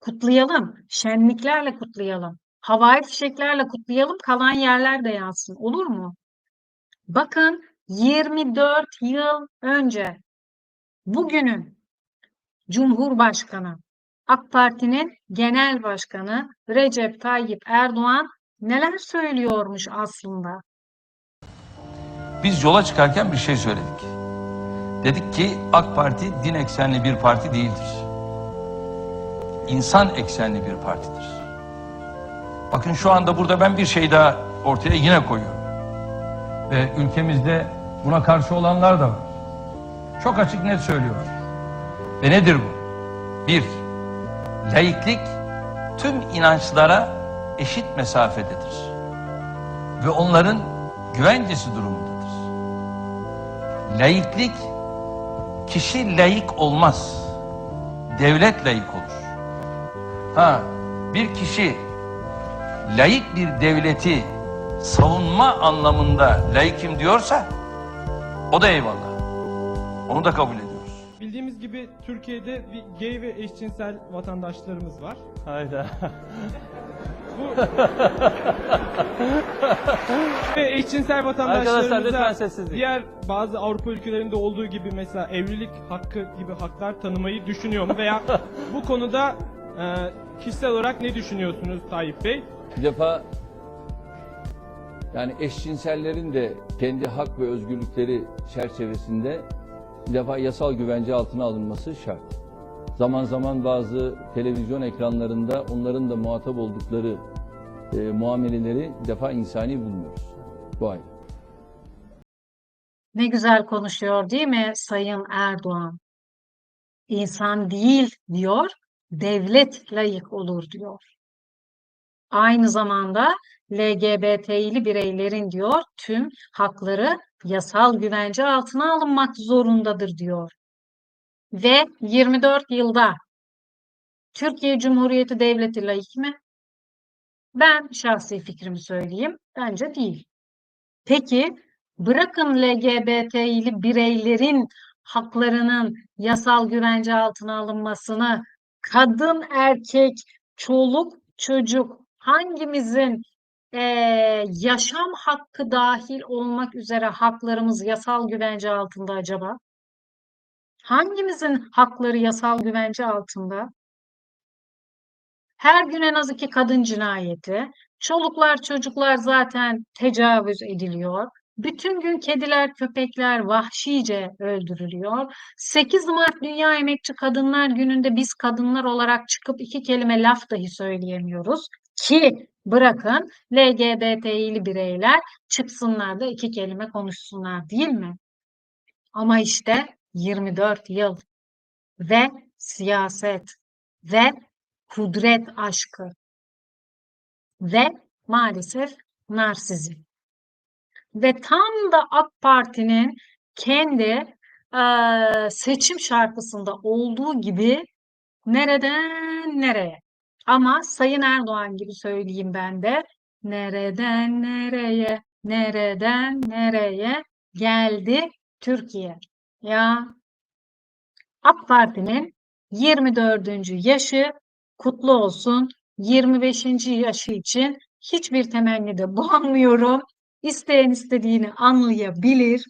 Kutlayalım. Şenliklerle kutlayalım. Havai fişeklerle kutlayalım. Kalan yerler de yansın. Olur mu? Bakın 24 yıl önce bugünün Cumhurbaşkanı AK Parti'nin Genel Başkanı Recep Tayyip Erdoğan neler söylüyormuş aslında? Biz yola çıkarken bir şey söyledik. Dedik ki AK Parti din eksenli bir parti değildir. İnsan eksenli bir partidir. Bakın şu anda burada ben bir şey daha ortaya yine koyuyorum. Ve ülkemizde buna karşı olanlar da var. Çok açık net söylüyorum. Ve nedir bu? Bir, laiklik tüm inançlara eşit mesafededir. Ve onların güvencesi durumundadır. Laiklik kişi laik olmaz. Devlet laik olur. Ha, bir kişi laik bir devleti savunma anlamında laikim diyorsa o da eyvallah. Onu da kabul ediyoruz. Bildiğimiz gibi Türkiye'de bir gay ve eşcinsel vatandaşlarımız var. Hayda. Bu ve eşcinsel Arkadaşlar vatandaşlarımıza lütfen sessizlik. diğer bazı Avrupa ülkelerinde olduğu gibi mesela evlilik hakkı gibi haklar tanımayı düşünüyor mu? Veya bu konuda e, kişisel olarak ne düşünüyorsunuz Tayyip Bey? Bir defa yani eşcinsellerin de kendi hak ve özgürlükleri çerçevesinde bir defa yasal güvence altına alınması şart. Zaman zaman bazı televizyon ekranlarında onların da muhatap oldukları e, muameleleri bir defa insani bulmuyoruz. Bu ayrı. Ne güzel konuşuyor değil mi Sayın Erdoğan? İnsan değil diyor, devlet layık olur diyor. Aynı zamanda LGBT'li bireylerin diyor tüm hakları yasal güvence altına alınmak zorundadır diyor. Ve 24 yılda Türkiye Cumhuriyeti Devleti layık mı? Ben şahsi fikrimi söyleyeyim. Bence değil. Peki bırakın LGBT'li bireylerin haklarının yasal güvence altına alınmasını, kadın, erkek, çoluk, çocuk hangimizin eee, yaşam hakkı dahil olmak üzere haklarımız yasal güvence altında acaba? Hangimizin hakları yasal güvence altında? Her gün en az iki kadın cinayeti, çoluklar çocuklar zaten tecavüz ediliyor. Bütün gün kediler, köpekler vahşice öldürülüyor. 8 Mart Dünya Emekçi Kadınlar Günü'nde biz kadınlar olarak çıkıp iki kelime laf dahi söyleyemiyoruz. Ki bırakın LGBT'li bireyler çıksınlar da iki kelime konuşsunlar değil mi? Ama işte 24 yıl ve siyaset ve kudret aşkı ve maalesef narsizm. Ve tam da AK Parti'nin kendi eee, seçim şarkısında olduğu gibi nereden nereye? Ama Sayın Erdoğan gibi söyleyeyim ben de nereden nereye, nereden nereye geldi Türkiye? Ya AK Parti'nin 24. yaşı kutlu olsun. 25. yaşı için hiçbir temennide bulunmuyorum. İsteyen istediğini anlayabilir.